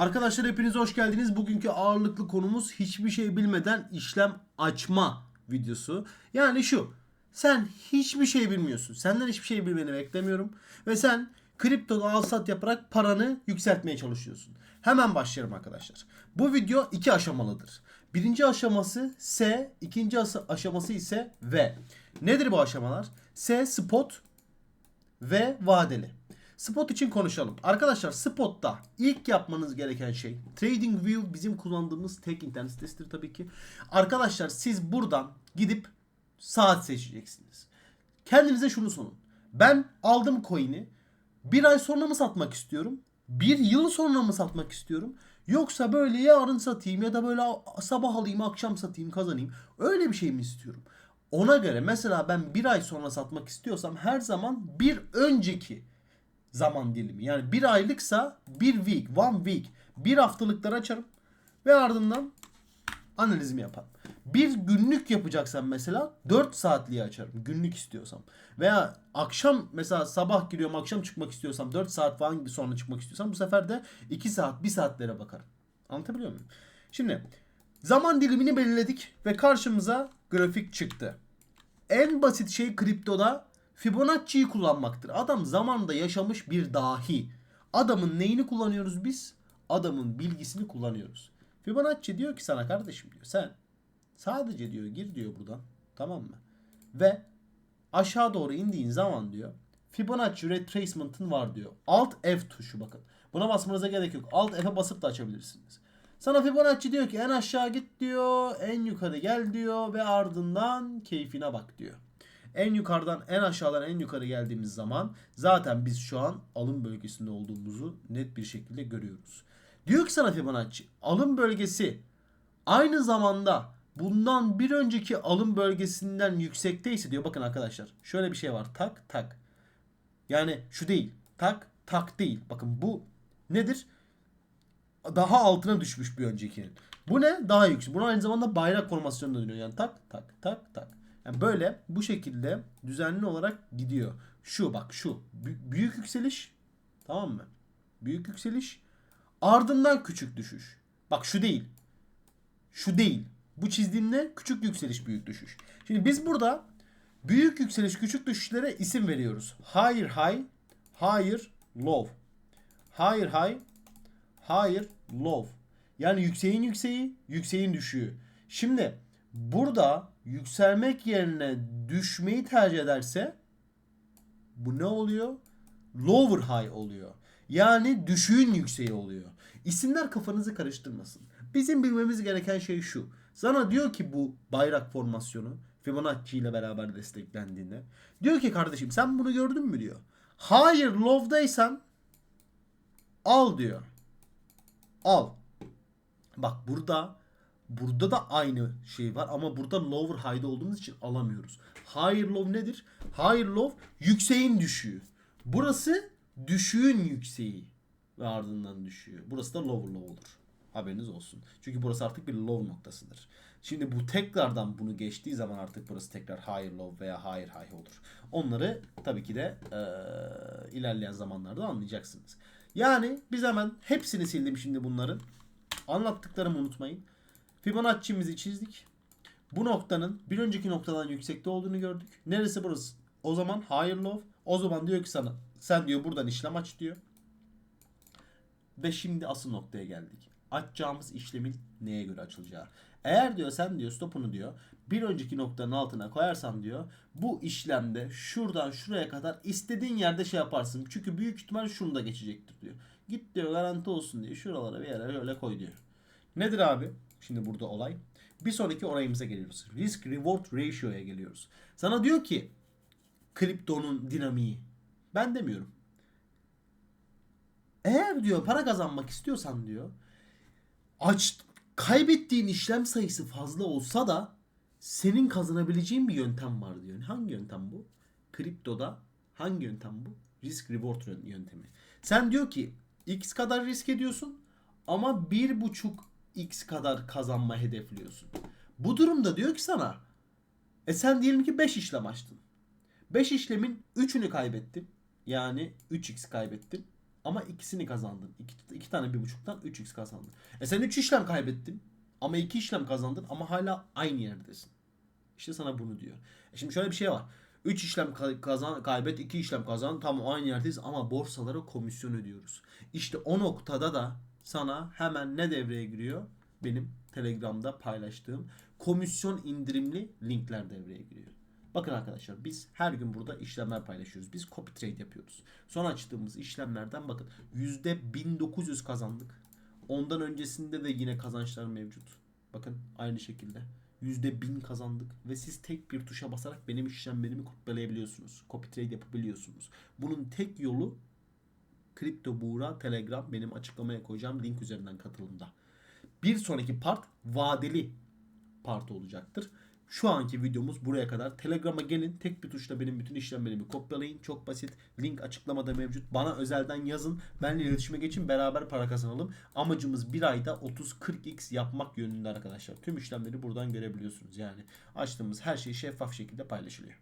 Arkadaşlar hepiniz hoş geldiniz. Bugünkü ağırlıklı konumuz hiçbir şey bilmeden işlem açma videosu. Yani şu. Sen hiçbir şey bilmiyorsun. Senden hiçbir şey bilmeni beklemiyorum. Ve sen kriptoda al sat yaparak paranı yükseltmeye çalışıyorsun. Hemen başlayalım arkadaşlar. Bu video iki aşamalıdır. Birinci aşaması S, ikinci as- aşaması ise V. Nedir bu aşamalar? S spot, ve vadeli. Spot için konuşalım. Arkadaşlar spotta ilk yapmanız gereken şey TradingView bizim kullandığımız tek internet sitesidir tabii ki. Arkadaşlar siz buradan gidip saat seçeceksiniz. Kendinize şunu sorun. Ben aldım coin'i bir ay sonra mı satmak istiyorum? Bir yıl sonra mı satmak istiyorum? Yoksa böyle yarın satayım ya da böyle sabah alayım akşam satayım kazanayım. Öyle bir şey mi istiyorum? Ona göre mesela ben bir ay sonra satmak istiyorsam her zaman bir önceki zaman dilimi. Yani bir aylıksa bir week, one week, bir haftalıkları açarım ve ardından analizimi yaparım. Bir günlük yapacaksam mesela 4 saatliği açarım günlük istiyorsam. Veya akşam mesela sabah giriyorum akşam çıkmak istiyorsam 4 saat falan sonra çıkmak istiyorsam bu sefer de 2 saat 1 saatlere bakarım. Anlatabiliyor muyum? Şimdi zaman dilimini belirledik ve karşımıza grafik çıktı. En basit şey kriptoda Fibonacci'yi kullanmaktır. Adam zamanında yaşamış bir dahi. Adamın neyini kullanıyoruz biz? Adamın bilgisini kullanıyoruz. Fibonacci diyor ki sana kardeşim diyor sen sadece diyor gir diyor buradan tamam mı? Ve aşağı doğru indiğin zaman diyor Fibonacci retracement'ın var diyor. Alt F tuşu bakın. Buna basmanıza gerek yok. Alt F'e basıp da açabilirsiniz. Sana Fibonacci diyor ki en aşağı git diyor, en yukarı gel diyor ve ardından keyfine bak diyor. En yukarıdan en aşağıdan en yukarı geldiğimiz zaman zaten biz şu an alım bölgesinde olduğumuzu net bir şekilde görüyoruz. Diyor ki sana Fibonacci alım bölgesi aynı zamanda bundan bir önceki alım bölgesinden yüksekteyse diyor bakın arkadaşlar şöyle bir şey var tak tak. Yani şu değil tak tak değil. Bakın bu nedir? daha altına düşmüş bir öncekinin. Bu ne? Daha yüksek. Buna aynı zamanda bayrak formasyonu dönüyor. Yani tak tak tak tak. Yani böyle bu şekilde düzenli olarak gidiyor. Şu bak şu. Bü- büyük yükseliş. Tamam mı? Büyük yükseliş. Ardından küçük düşüş. Bak şu değil. Şu değil. Bu çizdiğim ne? Küçük yükseliş, büyük düşüş. Şimdi biz burada büyük yükseliş, küçük düşüşlere isim veriyoruz. Higher high, higher low. Higher high, higher low. Yani yükseğin yükseği, yükseğin düşüğü. Şimdi burada yükselmek yerine düşmeyi tercih ederse bu ne oluyor? Lower high oluyor. Yani düşüğün yükseği oluyor. İsimler kafanızı karıştırmasın. Bizim bilmemiz gereken şey şu. Sana diyor ki bu bayrak formasyonu Fibonacci ile beraber desteklendiğinde. Diyor ki kardeşim sen bunu gördün mü diyor. Higher low'daysan al diyor. Al. Bak burada burada da aynı şey var ama burada lower high'da olduğumuz için alamıyoruz. Higher low nedir? Higher low yükseğin düşüğü. Burası düşüğün yükseği ve ardından düşüyor. Burası da lower low olur. Haberiniz olsun. Çünkü burası artık bir low noktasıdır. Şimdi bu tekrardan bunu geçtiği zaman artık burası tekrar higher low veya higher high olur. Onları tabii ki de eee, ilerleyen zamanlarda anlayacaksınız. Yani biz hemen hepsini sildim şimdi bunların. Anlattıklarımı unutmayın. Fibonacci'mizi çizdik. Bu noktanın bir önceki noktadan yüksekte olduğunu gördük. Neresi burası? O zaman higher low. O zaman diyor ki sana sen diyor buradan işlem aç diyor. Ve şimdi asıl noktaya geldik. Açacağımız işlemin neye göre açılacağı. Eğer diyor sen diyor stopunu diyor bir önceki noktanın altına koyarsan diyor bu işlemde şuradan şuraya kadar istediğin yerde şey yaparsın. Çünkü büyük ihtimal şunu da geçecektir diyor. Git diyor garanti olsun diyor şuralara bir yere öyle koy diyor. Nedir abi? Şimdi burada olay. Bir sonraki olayımıza geliyoruz. Risk reward ratio'ya geliyoruz. Sana diyor ki kriptonun dinamiği. Ben demiyorum. Eğer diyor para kazanmak istiyorsan diyor aç kaybettiğin işlem sayısı fazla olsa da senin kazanabileceğin bir yöntem var diyor. Hangi yöntem bu? Kriptoda hangi yöntem bu? Risk reward yöntemi. Sen diyor ki x kadar risk ediyorsun ama bir buçuk x kadar kazanma hedefliyorsun. Bu durumda diyor ki sana e sen diyelim ki 5 işlem açtın. 5 işlemin 3'ünü kaybettin. Yani 3x kaybettin. ama ikisini kazandın. İki, iki tane bir buçuktan 3x kazandın. E sen 3 işlem kaybettin ama 2 işlem kazandın ama hala aynı yerdesin. İşte sana bunu diyor. E şimdi şöyle bir şey var. 3 işlem ka- kazan kaybet 2 işlem kazan tam aynı yerdeyiz ama borsalara komisyon ödüyoruz. İşte o noktada da sana hemen ne devreye giriyor? Benim Telegram'da paylaştığım komisyon indirimli linkler devreye giriyor. Bakın arkadaşlar biz her gün burada işlemler paylaşıyoruz. Biz copy trade yapıyoruz. Son açtığımız işlemlerden bakın %1900 kazandık. Ondan öncesinde de yine kazançlar mevcut. Bakın aynı şekilde. %1000 kazandık ve siz tek bir tuşa basarak benim işlemlerimi kopyalayabiliyorsunuz. Copy trade yapabiliyorsunuz. Bunun tek yolu Kripto Buğra Telegram benim açıklamaya koyacağım link üzerinden katılımda. Bir sonraki part vadeli part olacaktır. Şu anki videomuz buraya kadar. Telegram'a gelin. Tek bir tuşla benim bütün işlemlerimi kopyalayın. Çok basit. Link açıklamada mevcut. Bana özelden yazın. Benimle iletişime geçin. Beraber para kazanalım. Amacımız bir ayda 30-40x yapmak yönünde arkadaşlar. Tüm işlemleri buradan görebiliyorsunuz. Yani açtığımız her şey şeffaf şekilde paylaşılıyor.